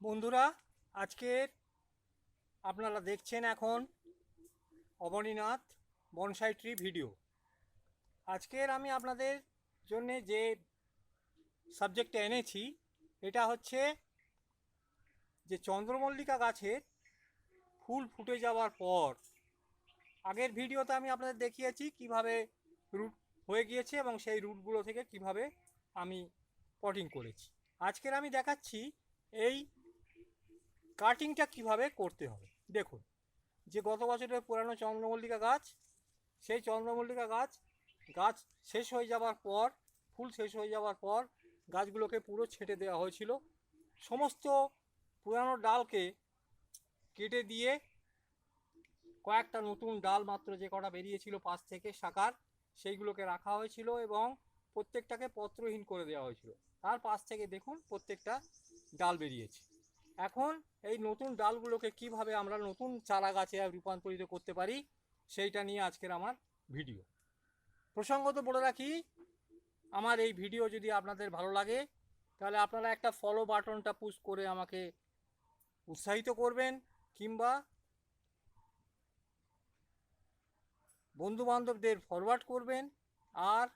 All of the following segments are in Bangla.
বন্ধুরা, আজকের আপনারা দেখছেন এখন অবনীনাথ বনসাই ট্রি ভিডিও। আজকের আমি আপনাদের জন্য যে সাবজেক্টটা এনেছি, এটা হচ্ছে যে চন্দ্রমল্লিকা গাছের ফুল ফুটে যাওয়ার পর, আগের ভিডিওতে আমি আপনাদের দেখিয়েছি কীভাবে রুট হয়ে গিয়েছে এবং সেই রুটগুলো থেকে কীভাবে আমি পটিং করেছি। আজকের আমি দেখাচ্ছি এই কাটিংটা কীভাবে করতে হবে? দেখুন, যে গত বছরের পুরানো চন্দ্রমল্লিকা গাছ, সেই চন্দ্রমল্লিকা গাছ গাছ শেষ হয়ে যাওয়ার পর, ফুল শেষ হয়ে যাওয়ার পর গাছগুলোকে পুরো ছেটে দেওয়া হয়েছিল। সমস্ত পুরানো ডালকে কেটে দিয়ে কয়েকটা নতুন ডাল মাত্র যে কটা বেরিয়েছিল পাশ থেকে শাখার সেইগুলোকে রাখা হয়েছিল এবং প্রত্যেকটাকে পত্রহীন করে দেওয়া হয়েছিল। তার পাশ থেকে দেখুন, প্রত্যেকটা ডাল বেরিয়েছে। এখন এই নতুন ডালগুলোকে কীভাবে আমরা নতুন চারা গাছে রূপান্তরিত করতে পারি, সেইটা নিয়ে আজকের আমার ভিডিও। প্রসঙ্গত বলে রাখি, আমার এই ভিডিও যদি আপনাদের ভালো লাগে, তাহলে আপনারা একটা ফলো বাটনটা পুশ করে আমাকে উৎসাহিত করবেন, কিংবা বন্ধু বান্ধবদের ফরওয়ার্ড করবেন। আর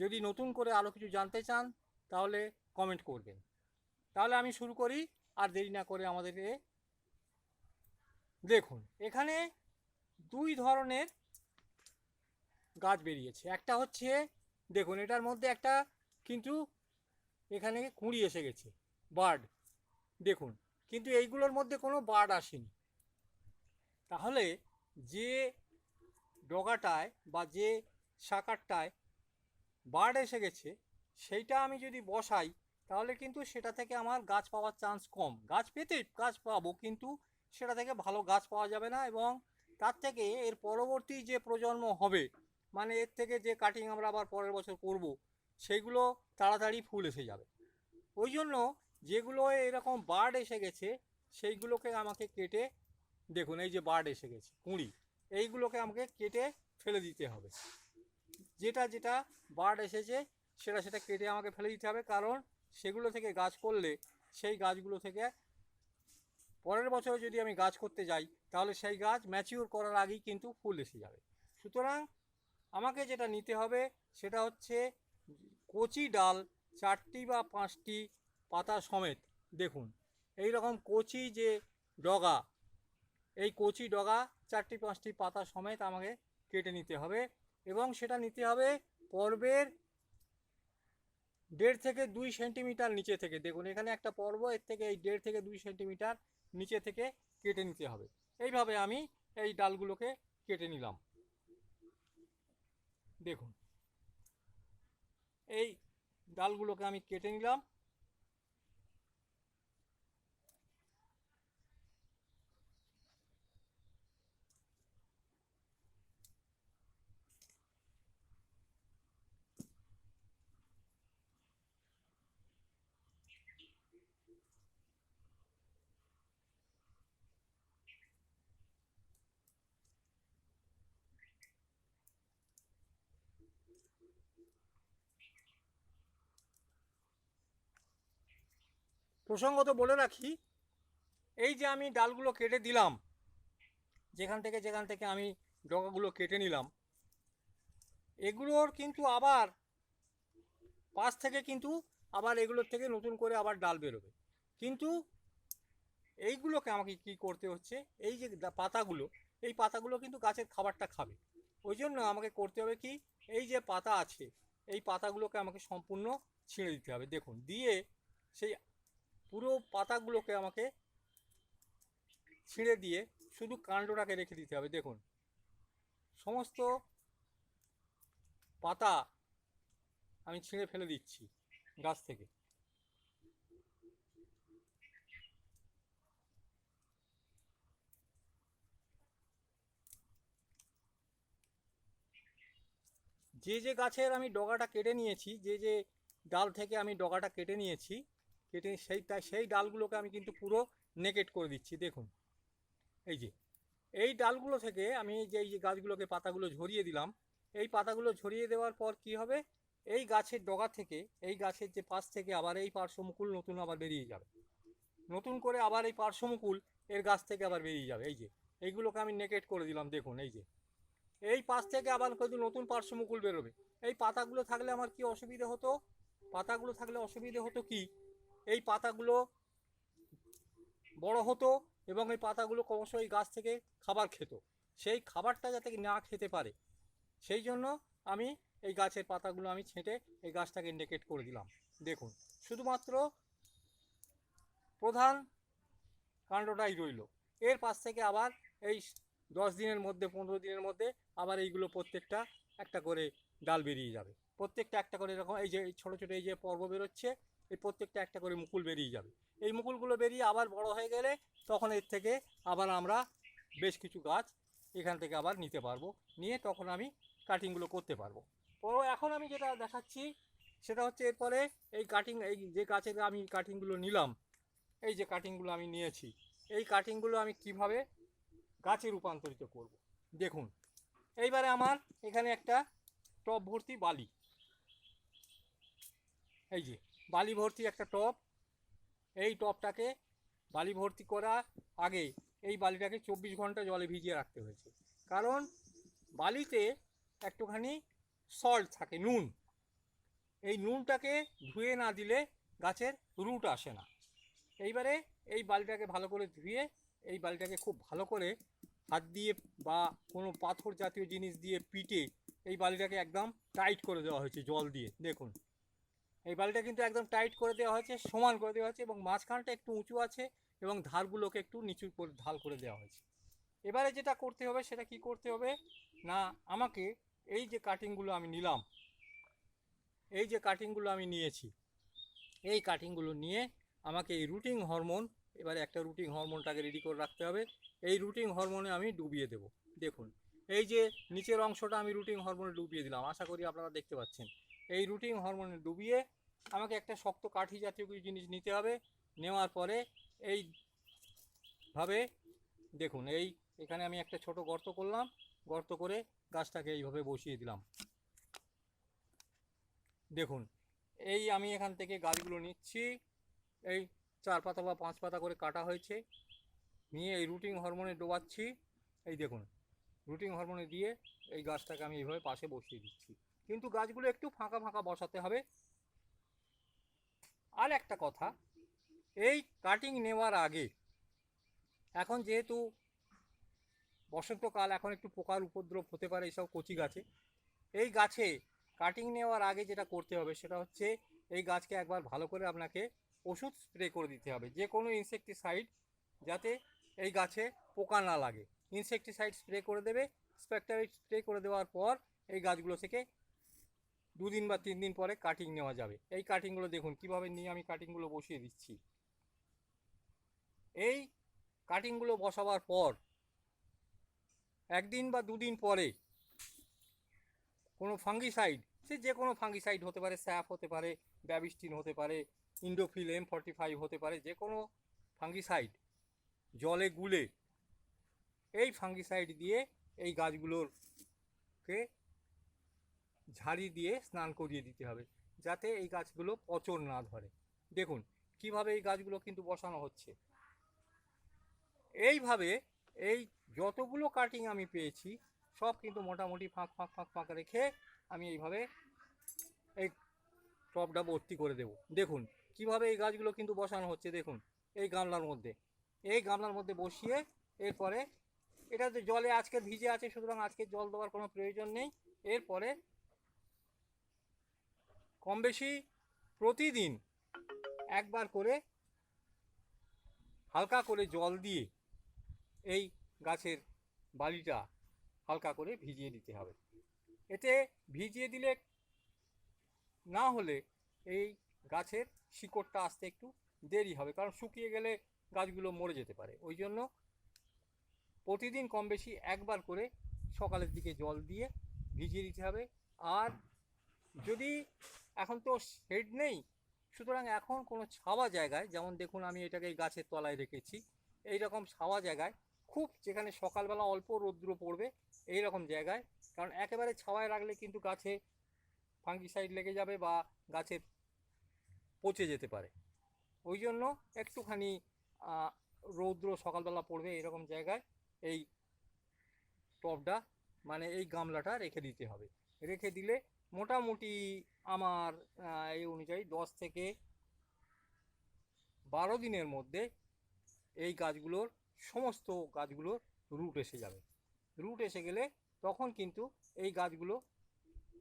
যদি নতুন করে আরও কিছু জানতে চান, তাহলে কমেন্ট করবেন। তাহলে আমি শুরু করি আর দেরি না করে আমাদেরকে দেখুন, এখানে দুই ধরনের গাছ বেরিয়েছে। একটা হচ্ছে, দেখুন, এটার মধ্যে একটা কিন্তু এখানে কুঁড়ি এসে গেছে, বার্ড। দেখুন, কিন্তু এইগুলোর মধ্যে কোনো বার্ড আসেনি। তাহলে যে ডগাটায় বা যে শাকারটায় বার্ড এসে গেছে, সেইটা আমি যদি বসাই তাহলে কিন্তু সেটা থেকে আমার গাছ পাওয়ার চান্স কম। গাছ পেতে গাছ পাবো, কিন্তু সেটা থেকে ভালো গাছ পাওয়া যাবে না এবং তার থেকে এর পরবর্তী যে প্রজন্ম হবে মানে এর থেকে যে কাটিং আমরা আবার পরের বছর করব, সেগুলো তাড়াতাড়ি ফুল এসে যাবে। ওই জন্য যেগুলো এরকম বার্ড এসে গেছে, সেইগুলোকে আমাকে কেটে, দেখুন এই যে বার্ড এসে গেছে, কুঁড়ি, এইগুলোকে আমাকে কেটে ফেলে দিতে হবে। যেটা যেটা বার্ড এসেছে, সেটা সেটা কেটে আমাকে ফেলে দিতে হবে, কারণ সেগুলো থেকে গাছ করলে সেই গাছগুলো থেকে পরের বছর যদি আমি গাছ করতে যাই, তাহলে সেই গাছ ম্যাচিওর করার আগেই কিন্তু ফুল এসে যাবে। সুতরাং আমাকে যেটা নিতে হবে সেটা হচ্ছে কচি ডাল চারটি বা পাঁচটি পাতা সমেত দেখুন। এই রকম কচি যে ডগা, এই কচি ডগা চারটি পাঁচটি পাতা সমেত আমাকে কেটে নিতে হবে এবং সেটা নিতে হবে পর্বের দেড় থেকে দুই সেন্টিমিটার নিচে থেকে। দেখুন, এখানে একটা পর্ব, এর থেকে এই দেড় থেকে দুই সেন্টিমিটার নিচে থেকে কেটে নিতে হবে। এইভাবে আমি এই ডালগুলোকে কেটে নিলাম। দেখুন, এই ডালগুলোকে আমি কেটে নিলাম। প্রসঙ্গত বলে রাখি, এই যে আমি ডালগুলো কেটে দিলাম, যেখান থেকে যেখান থেকে আমি ডগাগুলো কেটে নিলাম, এগুলোর কিন্তু আবার পাশ থেকে কিন্তু আবার এগুলোর থেকে নতুন করে আবার ডাল বেরোবে। কিন্তু এইগুলোকে আমাকে কি করতে হচ্ছে? এই যে পাতাগুলো, এই পাতাগুলো কিন্তু গাছের খাবারটা খাবে। ওই জন্য আমাকে করতে হবে কি? এই যে পাতা আছে, এই পাতাগুলোকে আমাকে সম্পূর্ণ ছিঁড়ে দিতে হবে। দেখুন, দিয়ে সেই পুরো পাতাগুলোকে আমাকে ছিঁড়ে দিয়ে শুধু কাণ্ডটাকে রেখে দিতে হবে, দেখুন। সমস্ত পাতা আমি ছিঁড়ে ফেলে দিচ্ছি গাছ থেকে। যে যে গাছের আমি ডগাটা কেটে নিয়েছি, যে যে ডাল থেকে আমি ডগাটা কেটে নিয়েছি কেটে সেইটা সেই ডালগুলোকে আমি কিন্তু পুরো নেকেট করে দিচ্ছি, দেখুন। এই যে, এই ডালগুলো থেকে আমি যে, এই যে গাছগুলোকে পাতাগুলো ঝরিয়ে দিলাম, এই পাতাগুলো ঝরিয়ে দেওয়ার পর কি হবে? এই গাছের ডগা থেকে, এই গাছের যে পাশ থেকে আবার এই পার্শ্বমুকুল নতুন আবার বেরিয়ে যাবে। নতুন করে আবার এই পার্শ্বমুকুল এর গাছ থেকে আবার বেরিয়ে যাবে। এই যে, এইগুলোকে আমি নেকেট করে দিলাম, দেখুন, এই যে। এই পাশ থেকে আবার কিন্তু নতুন পার্শ্বমুকুল বেরোবে। এই পাতাগুলো থাকলে আমার কি অসুবিধে হতো? পাতাগুলো থাকলে অসুবিধে হতো কি? এই পাতাগুলো বড় হতো এবং এই পাতাগুলো ক্রমশ এই গাছ থেকে খাবার খেত। সেই খাবারটা যাতে না খেতে পারে, সেই জন্য আমি এই গাছের পাতাগুলো আমি ছেঁটে এই গাছটাকে নেকেট করে দিলাম। দেখুন, শুধুমাত্র প্রধান কাণ্ডটাই রইল। এর পাশ থেকে আবার এই দশ দিনের মধ্যে, পনেরো দিনের মধ্যে আবার এইগুলো প্রত্যেকটা একটা করে ডাল বেরিয়ে যাবে। প্রত্যেকটা একটা করে এরকম এই যে ছোটো ছোটো এই যে পর্ব বেরোচ্ছে এই প্রত্যেকটা একটা করে মুকুল বেরিয়ে যাবে। এই মুকুলগুলো বেরিয়ে আবার বড় হয়ে গেলে তখন এর থেকে আবার আমরা বেশ কিছু গাছ এখান থেকে আবার নিতে পারব। নিয়ে তখন আমি কাটিংগুলো করতে পারব। তো এখন আমি যেটা দেখাচ্ছি, সেটা হচ্ছে এরপরে এই কাটিং এই যে গাছের আমি কাটিংগুলো নিলাম, এই যে কাটিংগুলো আমি নিয়েছি, এই কাটিংগুলো আমি কীভাবে গাছে রূপান্তরিত করব? দেখুন, এইবারে আমার এখানে একটা টব ভর্তি বালি। এই যে বালি ভর্তি একটা টব এই টবটাকে বালি ভর্তি করার আগে এই বালিটাকে চব্বিশ ঘণ্টা জলে ভিজিয়ে রাখতে হয়েছে। কারণ বালিতে একটুখানি সল্ট থাকে, নুন। এই নুনটাকে ধুয়ে না দিলে গাছের রুট আসে না। এইবারে এই বালিটাকে ভালো করে ধুয়ে এই বালিটাকে খুব ভালো করে হাত দিয়ে বা কোনো পাথর জাতীয় জিনিস দিয়ে পিটে এই বালিটাকে একদম টাইট করে দেওয়া হয়েছে জল দিয়ে। দেখুন। এই বালিটা কিন্তু একদম টাইট করে দেওয়া হয়েছে, সমান করে দেওয়া হয়েছে এবং মাঝখানটা একটু উঁচু আছে এবং ধারগুলোকে একটু নিচু করে, ঢাল করে দেওয়া হয়েছে। এবারে যেটা করতে হবে সেটা কি করতে হবে? না, আমাকে এই যে কাটিংগুলো আমি নিলাম, এই যে কাটিংগুলো আমি নিয়েছি, এই কাটিংগুলো নিয়ে আমাকে এই রুটিং হরমোন এবারে একটা রুটিং হরমোনটাকে রেডি করে রাখতে হবে। এই রুটিং হরমোনে আমি ডুবিয়ে দেব। দেখুন, এই যে নিচের অংশটা আমি রুটিং হরমোনে ডুবিয়ে দিলাম, আশা করি আপনারা দেখতে পাচ্ছেন। এই রুটিং হরমোনে ডুবিয়ে আমাকে একটা শক্ত কাঠি জাতীয় কিছু জিনিস নিতে হবে। নেওয়ার পরে এই ভাবে দেখুন, এই এখানে আমি একটা ছোট গর্ত করলাম। গর্ত করে গাছটাকে এইভাবে বসিয়ে দিলাম। দেখুন, এই আমি এখান থেকে গাছগুলো নিচ্ছি। এই চার পাতা বা পাঁচ পাতা করে কাটা হয়েছে। নিয়ে এই রুটিং হরমোনে ডোবাচ্ছি। এই দেখুন রুটিং হরমোনে দিয়ে এই গাছটাকে আমি এইভাবে পাশে বসিয়ে দিচ্ছি। কিন্তু গাছগুলো একটু ফাঁকা ফাঁকা বসাতে হবে। আর একটা কথা, এই কাটিং নেওয়ার আগে, এখন যেহেতু বসন্তকাল, এখন একটু পোকার উপদ্রব হতে পারে এইসব কচি গাছে, এই গাছে কাটিং নেওয়ার আগে যেটা করতে হবে সেটা হচ্ছে এই গাছকে একবার ভালো করে আপনাকে ওষুধ স্প্রে করে দিতে হবে। যে কোনো ইনসেকটিসাইড যাতে এই গাছে পোকা না লাগে। ইনসেকটিসাইড স্প্রে করে দেবে স্পেকটারাইড স্প্রে করে দেওয়ার পর এই গাছগুলো থেকে দুদিন বা তিন দিন পরে কাটিং নেওয়া যাবে। এই কাটিংগুলো দেখুন, কীভাবে নিয়ে আমি কাটিংগুলো বসিয়ে দিচ্ছি। এই কাটিংগুলো বসাবার পর, একদিন বা দুদিন পরে কোনো ফাঙ্গিসাইড সে যে কোনো ফাঙ্গিসাইড হতে পারে স্যাপ হতে পারে ব্যাবিস্টিন হতে পারে ইন্ডোফিল এম ফর্টি ফাইভ হতে পারে যে কোনো ফাঙ্গিসাইড জলে গুলে, এই ফাঙ্গিসাইড দিয়ে এই গাছগুলোরকে ঝাড়ি দিয়ে স্নান করিয়ে দিতে হবে, যাতে এই গাছগুলো পচন না ধরে। দেখুন, কীভাবে এই গাছগুলো কিন্তু বসানো হচ্ছে। এইভাবে এই যতগুলো কাটিং আমি পেয়েছি, সব কিন্তু মোটামুটি ফাঁক ফাঁক ফাঁক ফাঁক রেখে আমি এইভাবে এই টবটা ভর্তি করে দেব। দেখুন, কীভাবে এই গাছগুলো কিন্তু বসানো হচ্ছে, দেখুন, এই গামলার মধ্যে। এই গামলার মধ্যে বসিয়ে এরপরে এটাতে জলে আজকে ভিজে আছে, সুতরাং আজকে জল দেওয়ার কোনো প্রয়োজন নেই। এরপরে কম বেশি প্রতিদিন একবার করে হালকা করে জল দিয়ে এই গাছের বালিটা হালকা করে ভিজিয়ে দিতে হবে। এতে ভিজিয়ে দিলে না হলে এই গাছের শিকড়টা আসতে একটু দেরি হবে, কারণ শুকিয়ে গেলে গাছগুলো মরে যেতে পারে। ওই জন্য প্রতিদিন কম বেশি একবার করে সকালের দিকে জল দিয়ে ভিজিয়ে দিতে হবে। আর যদি এখন তো শেড নেই। সুতরাং এখন কোনো ছাওয়া জায়গায়, যেমন দেখুন আমি এটাকে এই গাছের তলায় রেখেছি এই রকম ছাওয়া জায়গায়, খুব যেখানে সকালবেলা অল্প রৌদ্র পড়বে এই রকম জায়গায়, কারণ একেবারে ছাওয়ায় রাখলে কিন্তু গাছে ফাঙ্গিসাইড লেগে যাবে বা গাছের পচে যেতে পারে। ওই জন্য একটুখানি রৌদ্র সকালবেলা পড়বে এরকম জায়গায় এই টবটা মানে এই গামলাটা রেখে দিতে হবে। রেখে দিলে মোটামুটি আমার এই অনুযায়ী দশ থেকে বারো দিনের মধ্যে এই গাছগুলোর সমস্ত গাছগুলোর রুট এসে যাবে। রুট এসে গেলে তখন কিন্তু এই গাছগুলো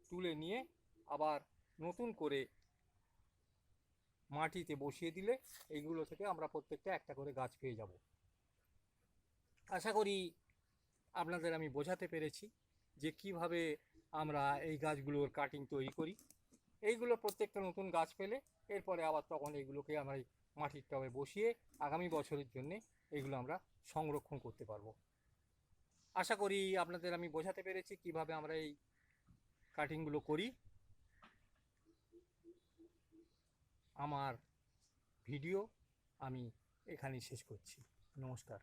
তুলে নিয়ে আবার নতুন করে মাটিতে বসিয়ে দিলে এইগুলো থেকে আমরা প্রত্যেকটা একটা করে গাছ পেয়ে যাব। আশা করি আপনাদের আমি বোঝাতে পেরেছি যে কীভাবে আমরা এই গাছগুলোর কাটিং তৈরি করি। এইগুলো প্রত্যেকটা নতুন গাছ পেলে এরপরে আবার তখন এইগুলোকে আমরা মাটির টবে বসিয়ে আগামী বছরের জন্যে এগুলো আমরা সংরক্ষণ করতে পারব। আশা করি আপনাদের আমি বোঝাতে পেরেছি কীভাবে আমরা এই কাটিংগুলো করি। আমার ভিডিও আমি এখানেই শেষ করছি। নমস্কার।